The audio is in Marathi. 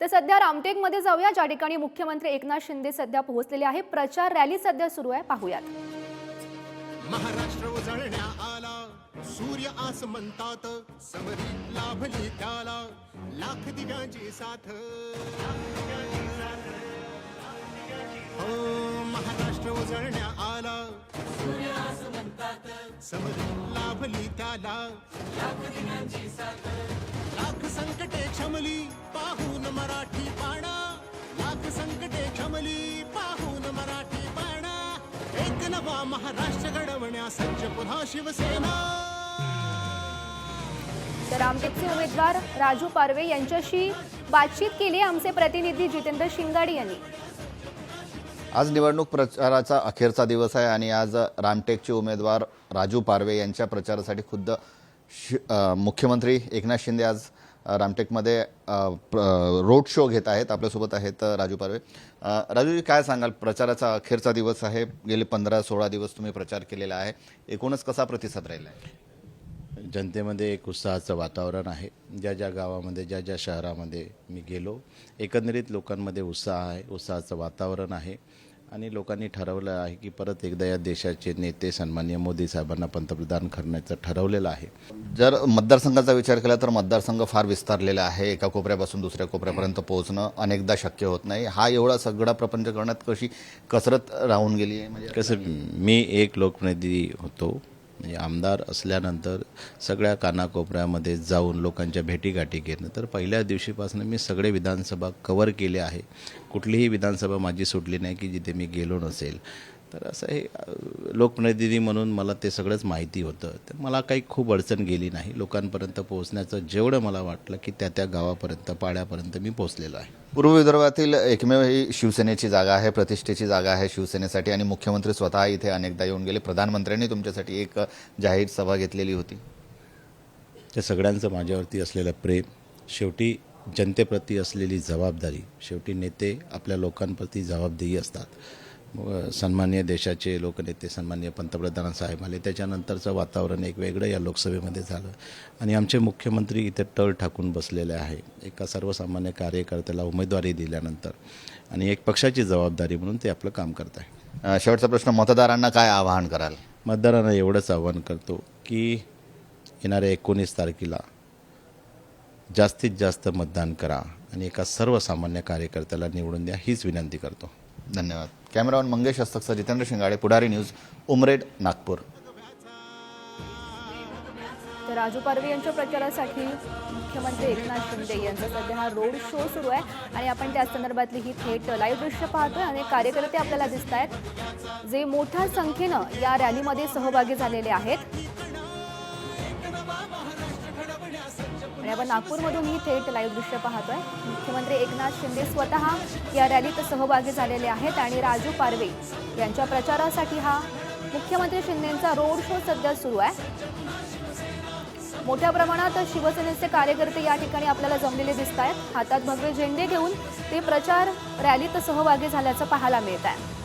तर सध्या रामटेकमध्ये जाऊया. ज्या ठिकाणी मुख्यमंत्री एकनाथ शिंदे सध्या पोहोचलेले आहे. प्रचार रॅली सध्या सुरू आहे. पाहूयात. महाराष्ट्र उजळण्या आला. सूर्य आस म्हणतात. समरी लाभली त्याला. लाख दिव्यांची साथ. हो महाराष्ट्र उजळण्या आला. सूर्य समरी लाभली त्याला. लाख संकटे क्षमली पाहून मराठी पाणा. लाख संकटे क्षमली पाहून मराठी पाणा. एक नवा महाराष्ट्र घडवण्या सज्ज पुन्हा शिवसेना. तर रामटेकचे उमेदवार राजू पारवे यांच्याशी बातचीत केली आमचे प्रतिनिधी जितेंद्र शिंगाडी यांनी. आज निवडणूक प्रचाराचा अखेरचा दिवस आहे आणि आज रामटेकचे उमेदवार राजू पारवे यांच्या प्रचारासाठी खुद्द मुख्यमंत्री एकनाथ शिंदे आज रामटेकमध्ये रोड शो घेत आहेत आपल्यासोबत आहेत राजू पारवे. राजूजी काय सांगाल? प्रचाराचा अखेरचा दिवस आहे गेले पंधरा सोळा दिवस तुम्ही प्रचार केलेला आहे. एकूणच कसा प्रतिसाद राहिला आहे जनतेमध्ये एक उत्साहाचं वातावरण आहे. ज्या ज्या गावामध्ये ज्या ज्या शहरामध्ये मी गेलो एकंदरीत लोकांमध्ये उत्साह आहे उत्साहाचं वातावरण आहे. आणि लोकांनी ठरवलं आहे की परत एकदा या देशाचे नेते सन्मान्य मोदी साहेबांना पंतप्रधान करण्याचं ठरवलेलं आहे. जर मतदारसंघाचा विचार केला तर मतदारसंघ फार विस्तारलेला आहे. एका कोपऱ्यापासून दुसऱ्या कोपऱ्यापर्यंत पोहोचणं अनेकदा शक्य होत नाही. हा एवढा सगळा प्रपंच करण्यात कशी कसरत राहून गेली आहे? म्हणजे कसं मी एक लोकप्रतिनिधी होतो. म्हणजे आमदार असल्यानंतर सगळ्या कानाकोपऱ्यामध्ये जाऊन लोकांच्या भेटीगाठी घेणं. तर पहिल्या दिवशीपासून मी सगळे विधानसभा कवर केले आहे. कुठलीही विधानसभा माझी सुटली नाही की जिथे मी गेलो नसेल. तर असं हे लोकप्रतिनिधी म्हणून मला ते सगळंच माहिती होतं. तर मला काही खूप अडचण गेली नाही. लोकांपर्यंत पोहोचण्याचं जेवढं मला वाटलं की त्या त्या गावापर्यंत पाड्यापर्यंत मी पोहोचलेलो आहे. पूर्व विदर्भातील एकमेव ही शिवसेनेची जागा आहे प्रतिष्ठेची जागा आहे शिवसेनेसाठी आणि मुख्यमंत्री स्वतः इथे अनेकदा येऊन गेले. प्रधानमंत्र्यांनी तुमच्यासाठी एक जाहीर सभा घेतलेली होती. त्या सगळ्यांचं माझ्यावरती असलेलं प्रेम शेवटी जनतेप्रती असलेली जबाबदारी शेवटी नेते आपल्या लोकांप्रती जबाबदेही असतात. सन्मान्य देशाचे लोकनेते सन्मान्य पंतप्रधान साहेब आले. त्याच्यानंतरचं वातावरण एक वेगळं या लोकसभेमध्ये झालं. आणि आमचे मुख्यमंत्री इथे तळ टाकून बसलेले आहे. एका सर्वसामान्य कार्यकर्त्याला उमेदवारी दिल्यानंतर. आणि एक पक्षाची जबाबदारी म्हणून ते आपलं काम करत आहे. शेवटचा प्रश्न मतदारांना काय आवाहन कराल? मतदारांना एवढंच आव्हान करतो की येणाऱ्या एकोणीस तारखेला जास्तीत जास्त मतदान करा. आणि एका सर्वसामान्य कार्यकर्त्याला निवडून द्या हीच विनंती करतो. धन्यवाद. कॅमेरामन मंगेश हस्तकचा जितेंद्र शिंगाडे पुढारी न्यूज उमरेड नागपूर. तर राजू पारवे यांच्या प्रचारासाठी मुख्यमंत्री एकनाथ शिंदे यांचा सध्या हा रोड शो सुरू आहे आणि आपण त्या संदर्भातली ही थेट लाईव्ह दृश्य पाहतोय आणि कार्यकर्ते आपल्याला दिसत आहेत जे मोठ्या संख्येनं या रॅलीमध्ये सहभागी झालेले आहेत. आणि आपण नागपूरमधून ही थेट लाईव्ह दृश्य पाहतोय. मुख्यमंत्री एकनाथ शिंदे स्वतः या रॅलीत सहभागी झालेले आहेत आणि राजू पारवे यांच्या प्रचारासाठी हा मुख्यमंत्री शिंदेचा रोड शो सध्या सुरू आहे. मोठ्या प्रमाणात शिवसेनेचे कार्यकर्ते या ठिकाणी आपल्याला जमलेले दिसत आहेत. हातात भगवे झेंडे घेऊन ते प्रचार रॅलीत सहभागी झाल्याचं पाहायला मिळत आहे.